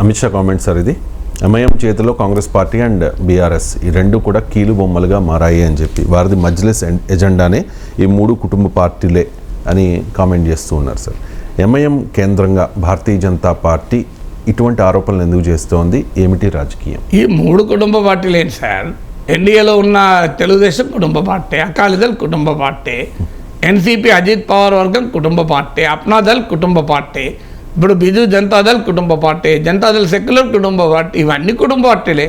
Amit Shah comment sir ఇది. MIM చేతిలో Congress party and BRS ఈ రెండు కూడా కీలు బొమ్మలుగా మారాయి అని చెప్పి. వారిది మజ్లిస్ ఎన్- ఎజెండానే ఈ మూడు కుటుంబ పార్టీలే అని కామెంట్ చేస్తూ ఉన్నారు సార్ ఎంఐఎం కేంద్రంగా భారతీయ జనతా పార్టీ ఇటువంటి ఆరోపణలు ఎందుకు చేస్తోంది? ఏమిటి రాజకీయం? ఈ మూడు కుటుంబ పార్టీలు ఏంటి సార్ ఎన్డీఏలో ఉన్న తెలుగుదేశం కుటుంబ పార్టీ అకాలీదళ్ కుటుంబ పార్టీ ఎన్సీపీ అజిత్ పవార్ వర్గం కుటుంబ పార్టీ అప్నాదళ్ కుటుంబ పార్టీ ఇప్పుడు బిజు జనతాదళ్ కుటుంబ పార్టీ జనతాదళ్ సెక్యులర్ కుటుంబ పార్టీ ఇవన్నీ కుటుంబ పార్టీలే.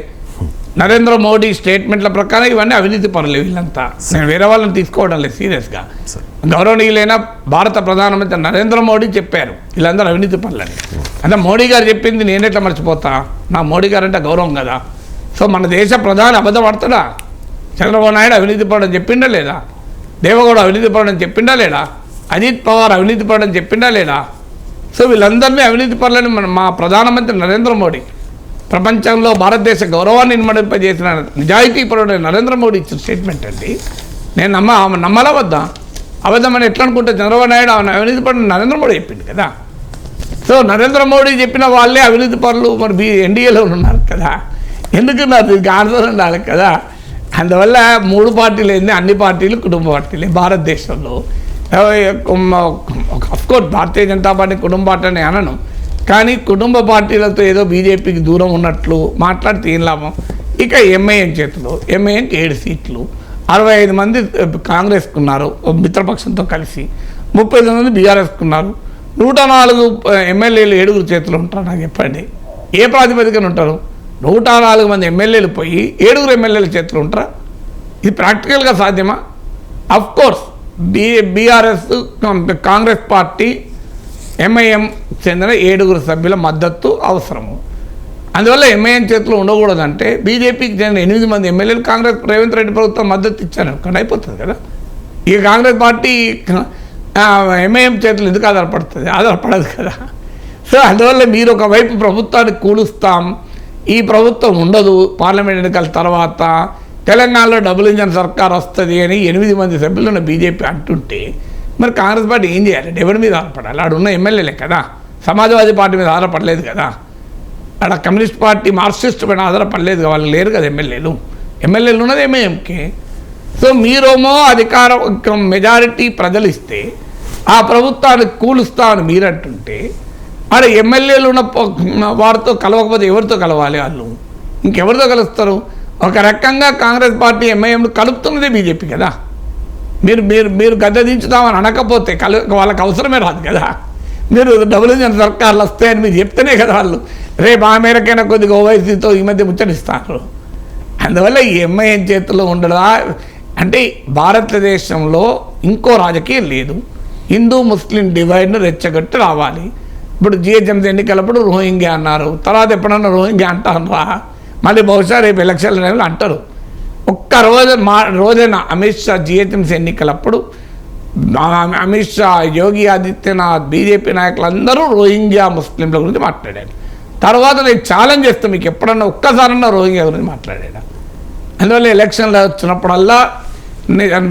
నరేంద్ర మోడీ స్టేట్మెంట్ల ప్రకారం ఇవన్నీ అవినీతి పనులు వీళ్ళంతా. నేను వేరే వాళ్ళని తీసుకోవడం లేదు సీరియస్గా. సార్ గౌరవనీయులైన భారత ప్రధానమంత్రి నరేంద్ర మోడీ చెప్పారు వీళ్ళందరూ అవినీతి పనులని. అంటే మోడీ గారు చెప్పింది నేనెట్లా మర్చిపోతా? నా మోడీ గారు అంటే గౌరవం కదా. సో మన దేశ ప్రధాని అబద్ధం పడతాడా చంద్రబాబు నాయుడు అవినీతి పడడం చెప్పిండా లేదా? దేవగౌడ అవినీతి పడడం చెప్పిండా లేడా అజిత్ పవార్ అవినీతి పడడం చెప్పిండా లేడా సో వీళ్ళందరినీ అవినీతి పరులని మన మా ప్రధానమంత్రి నరేంద్ర మోడీ ప్రపంచంలో భారతదేశ గౌరవాన్ని ఇన్మడింపజేసిన నిజాయితీపరుడైన నరేంద్ర మోడీ ఇచ్చిన స్టేట్మెంట్ అండి. నేను నమ్మ ఆమె నమ్మలా వద్దా? అబద్ధమని ఎట్లా అనుకుంటే చంద్రబాబు నాయుడు ఆమె అవినీతి పరుడు నరేంద్ర మోడీ చెప్పింది కదా. సో నరేంద్ర మోడీ చెప్పిన వాళ్ళే అవినీతి పరులు మరి బీ ఎన్డీఏలో ఉన్నారు కదా. ఎందుకు నాకు దీనికి ఆన్సర్ ఉండాలి కదా? అందువల్ల మూడు పార్టీలు ఏంది? అన్ని పార్టీలు కుటుంబ పార్టీలే భారతదేశంలో. కోర్స్ భారతీయ జనతా పార్టీ కుటుంబ పార్టీ అని అనను. కానీ కుటుంబ పార్టీలతో ఏదో బీజేపీకి దూరం ఉన్నట్లు మాట్లాడితే ఏం లాభం? ఇక ఎంఐఎం చేతిలో ఎంఐఎంకి ఏడు సీట్లు. అరవై ఐదు మంది కాంగ్రెస్కు ఉన్నారు మిత్రపక్షంతో కలిసి. ముప్పై ఐదు మంది బీఆర్ఎస్కి ఉన్నారు నూట నాలుగు ఎమ్మెల్యేలు ఏడుగురు చేతులు ఉంటారు నాకు చెప్పండి. ఏ ప్రాతిపదికన ఉంటారు? నూట నాలుగు మంది ఎమ్మెల్యేలు పోయి ఏడుగురు ఎమ్మెల్యేల చేతులు ఉంటారా? ఇది ప్రాక్టికల్గా సాధ్యమా? Of course B BRS Congress party MIM చెందిన ఏడుగురు సభ్యుల మద్దతు అవసరము. అందువల్ల ఎంఐఎం చేతిలో ఉండకూడదంటే బీజేపీకి చెందిన ఎనిమిది మంది ఎమ్మెల్యేలు కాంగ్రెస్ రేవంత్ రెడ్డి ప్రభుత్వం మద్దతు ఇచ్చారు. కానీ అయిపోతుంది కదా. ఈ కాంగ్రెస్ పార్టీ ఎంఐఎం చేతులు ఎందుకు ఆధారపడుతుంది? ఆధారపడదు కదా. సో అందువల్ల మీరు ఒకవైపు ప్రభుత్వాన్ని కూలుస్తాం. ఈ ప్రభుత్వం ఉండదు. పార్లమెంట్ ఎన్నికల తర్వాత తెలంగాణలో డబుల్ ఇంజన్ సర్కార్ వస్తుంది అని ఎనిమిది మంది సభ్యులున్న బీజేపీ అంటుంటే మరి కాంగ్రెస్ పార్టీ ఏం చేయాలి? ఎవరి మీద ఆధారపడాలి? ఆడ ఉన్న ఎమ్మెల్యేలే కదా. సమాజవాదీ పార్టీ మీద ఆధారపడలేదు కదా. ఆడ కమ్యూనిస్ట్ పార్టీ మార్క్సిస్ట్ పైన ఆధారపడలేదు వాళ్ళు లేరు కదా ఎమ్మెల్యేలు. ఎమ్మెల్యేలు ఉన్నది ఎంఏఎంకే సో మీరేమో అధికార మెజారిటీ ప్రజలు ఇస్తే ఆ ప్రభుత్వాన్ని కూలుస్తామని మీరంటుంటే ఆడ ఎమ్మెల్యేలు ఉన్న వారితో కలవకపోతే ఎవరితో కలవాలి వాళ్ళు? ఇంకెవరితో కలుస్తారు? ఒక రకంగా కాంగ్రెస్ పార్టీ ఎంఐఎంను కలుపుతున్నది బీజేపీ కదా. మీరు మీరు మీరు గద్దె దించుదామని అనకపోతే కలు వాళ్ళకి అవసరమే రాదు కదా. మీరు డబుల్ ఇంజన్ సర్కార్లు వస్తాయని మీరు చెప్తేనే కదా వాళ్ళు. రేపు ఆ మేరకైనా కొద్దిగా ఓవైసీతో ఈ మధ్య ముచ్చటిస్తారు. అందువల్ల ఈ ఎంఐఎం చేతిలో ఉండడా అంటే భారతదేశంలో ఇంకో రాజకీయం లేదు. హిందూ ముస్లిం డివైడ్ను రెచ్చగొట్టి రావాలి. ఇప్పుడు జిహెచ్ఎంసీ ఎన్నికలప్పుడు రోహింగ్యా అన్నారు. తర్వాత ఎప్పుడన్నా రోహింగ్యా అంటారా? మళ్ళీ బహుశా రేపు ఎలక్షన్ టైంలో అంటారు. ఒక్క రోజు మా రోజైన అమిత్ షా జిహెచ్ఎంసీ ఎన్నికలప్పుడు అమిత్ షా యోగి ఆదిత్యనాథ్ బీజేపీ నాయకులందరూ రోహింగ్యా ముస్లింల గురించి మాట్లాడారు. తర్వాత నేను ఛాలెంజ్ చేస్తాను మీకు ఎప్పుడన్నా ఒక్కసారన్నా రోహింగ్యా గురించి మాట్లాడాడు అందువల్ల ఎలక్షన్లు వచ్చినప్పుడల్లా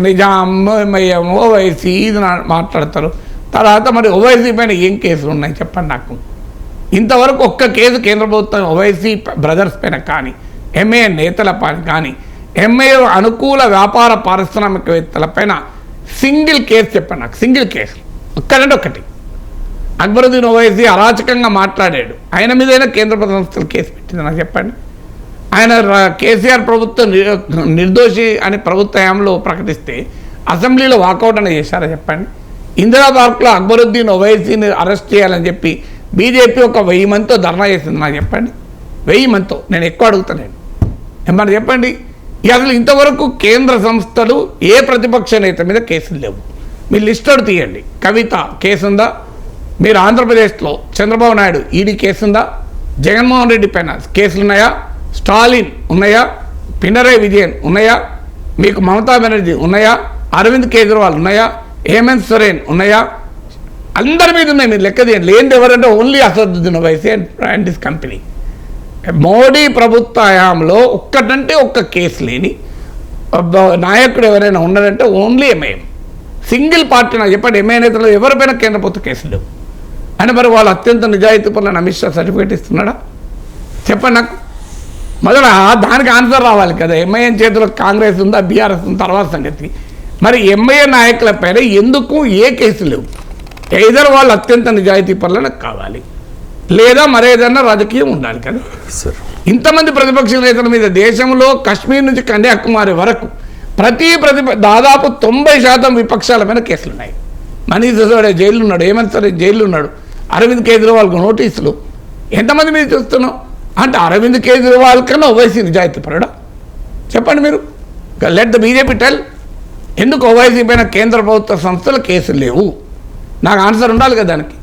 నిజాం ఓవైసీ ఇది మాట్లాడతారు. తర్వాత మరి ఓవైసీ పైన ఏం కేసులు ఉన్నాయి చెప్పండి నాకు. ఇంతవరకు ఒక్క కేసు కేంద్ర ప్రభుత్వం ఓవైసీ బ్రదర్స్ పైన కానీ ఎంఏ నేతల పైన కానీ ఎంఏ అనుకూల వ్యాపార పారిశ్రామికవేత్తల పైన సింగిల్ కేసు చెప్పండి నాకు సింగిల్ కేసు. ఒక్కడంటే ఒకటి అక్బరుద్దీన్ ఓవైసీ అరాచకంగా మాట్లాడాడు. ఆయన మీదైనా కేంద్ర ప్రభుత్వ సంస్థలు కేసు పెట్టింది నాకు చెప్పండి. ఆయన కేసీఆర్ ప్రభుత్వం నిర్దోషి అని ప్రభుత్వ హయాంలో ప్రకటిస్తే అసెంబ్లీలో వాకౌట్ అని చేశారా చెప్పండి. ఇందిరా పార్క్లో అక్బరుద్దీన్ ఓవైసీని అరెస్ట్ చేయాలని చెప్పి బీజేపీ ఒక వెయ్యి మందితో ధర్నా చేసింది. నాకు చెప్పండి. వెయ్యి మందితో. నేను ఎక్కువ అడుగుతాను ఏమన్నా చెప్పండి? అసలు ఇంతవరకు కేంద్ర సంస్థలు ఏ ప్రతిపక్ష నేత మీద కేసులు లేవు. మీరు లిస్ట్ తీయండి. కవిత కేసుందా మీరు ఆంధ్రప్రదేశ్లో చంద్రబాబు నాయుడు ఈడీ కేసుందా జగన్మోహన్ రెడ్డి పైన కేసులు ఉన్నాయా? స్టాలిన్ ఉన్నాయా? పినరే విజయన్ ఉన్నాయా? మీకు మమతా బెనర్జీ ఉన్నాయా? అరవింద్ కేజ్రీవాల్ ఉన్నాయా? హేమంత్ సొరేన్ ఉన్నాయా? అందరి మీద ఉన్నాయి మీరు లెక్క తీయండి. లేనిది ఎవరంటే only Asaduddin Owaisi and and this company Modi ప్రభుత్వ హయాంలో ఒక్కటంటే ఒక్క కేసు లేని నాయకుడు ఎవరైనా ఉన్నారంటే ఓన్లీ ఎంఐఎం సింగిల్ పార్టీ నాకు చెప్పండి ఎంఐ నేతలు ఎవరిపైన కేంద్ర ప్రభుత్వ కేసులు లేవు. అని మరి వాళ్ళు అత్యంత నిజాయితీ పనులను అమిత్ షా సర్టిఫికేట్ ఇస్తున్నాడా? చెప్పండి నాకు. మొదట దానికి ఆన్సర్ రావాలి కదా. ఎంఐఎం చేతిలో కాంగ్రెస్ ఉందా బీఆర్ఎస్ ఉందా తర్వాత సంగతి. మరి ఎంఐఏ నాయకుల పైన ఎందుకు ఏ కేసు లేవు? ఏదర్ వాళ్ళు అత్యంత నిజాయితీ పనులకు కావాలి. లేదా మరేదన్నా రాజకీయం ఉండాలి కదా. సార్ ఇంతమంది ప్రతిపక్ష నేతల మీద దేశంలో కశ్మీర్ నుంచి కన్యాకుమారి వరకు ప్రతి ప్రతిప దాదాపు తొంభై శాతం విపక్షాల మీద కేసులు ఉన్నాయి మనీష్ సిసోడియా జైలు ఉన్నాడు హేమంత్ సరే జైలు ఉన్నాడు అరవింద్ కేజ్రీవాల్కు నోటీసులు. ఎంతమంది మీద చూస్తున్నాం అంటే అరవింద్ కేజ్రీవాల్ కన్నా ఓవైసీ నిజాయితీ పడడా చెప్పండి మీరు. లెట్ ద బీజేపీ టెల్ ఎందుకు ఓవైసీ పైన కేంద్ర ప్రభుత్వ సంస్థలు కేసులు లేవు? నాకు ఆన్సర్ ఉండాలి కదా దానికి?